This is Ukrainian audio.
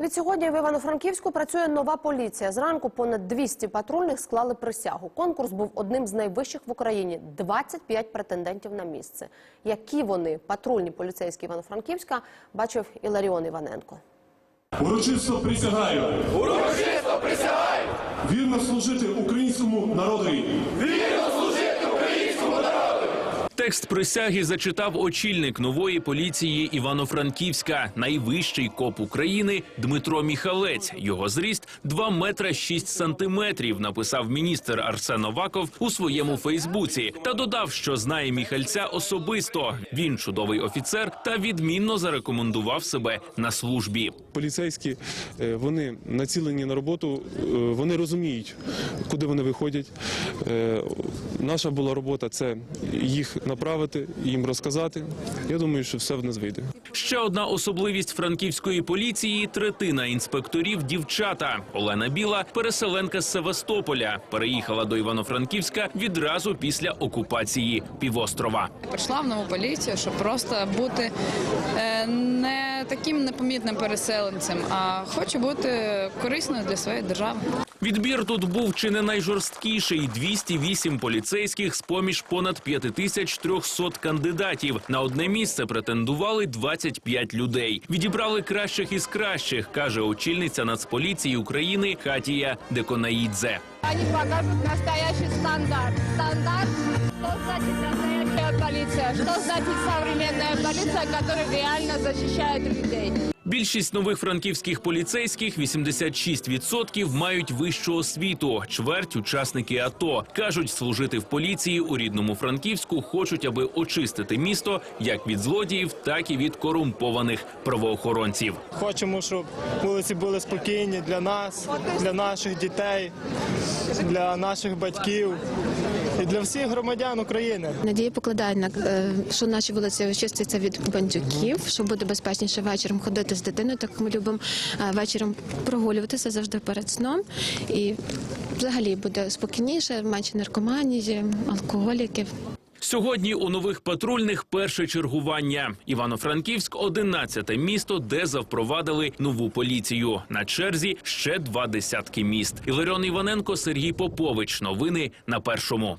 Від сьогодні в Івано-Франківську працює нова поліція. Зранку понад 200 патрульних склали присягу. Конкурс був одним з найвищих в Україні. 25 претендентів на місце. Які вони патрульні поліцейські Івано-Франківська, бачив Іларіон Іваненко. Урочисто присягаю. Урочисто присягаю. Вірно служити українському народові. Текст присяги зачитав очільник нової поліції Івано-Франківська, найвищий коп України Дмитро Міхалець. Його зріст 2 метра 6 сантиметрів. Написав міністр Арсен Оваков у своєму Фейсбуці та додав, що знає Міхальця особисто. Він чудовий офіцер та відмінно зарекомендував себе на службі. Поліцейські е, вони націлені на роботу, е, вони розуміють, куди вони виходять. Е, Наша була робота це їх направити, їм розказати. Я думаю, що все в нас вийде. Ще одна особливість франківської поліції: третина інспекторів дівчата. Олена Біла, переселенка з Севастополя, переїхала до Івано-Франківська відразу після окупації півострова. Прийшла в нову поліцію, щоб просто бути е, не таким непомітним переселенцем, а хочу бути корисною для своєї держави. Відбір тут був чи не найжорсткіший. 208 поліцейських з поміж понад 5300 кандидатів. На одне місце претендували 25 людей. Відібрали кращих із кращих, каже очільниця Нацполіції України Хатія Деконаїдзе. Они покажут настоящий стандарт. Стандарт, что значит настоящая полиция, что значит современная полиция, которая реально защищает людей. Більшість нових франківських поліцейських 86% мають вищу освіту. Чверть учасники АТО кажуть, служити в поліції у рідному Франківську хочуть, аби очистити місто як від злодіїв, так і від корумпованих правоохоронців. Хочемо, щоб вулиці були спокійні для нас, для наших дітей, для наших батьків і для всіх громадян України. Надії покладає на е, що наші вулиці очистяться від бандюків, що буде безпечніше вечором ходити з дитиною, так ми любимо е, вечором прогулюватися завжди перед сном. І взагалі буде спокійніше, менше наркоманії, алкоголіків. Сьогодні у нових патрульних перше чергування. Івано-Франківськ 11 місто, де завпровадили нову поліцію. На черзі ще два десятки міст. Іларіон Іваненко, Сергій Попович. Новини на першому.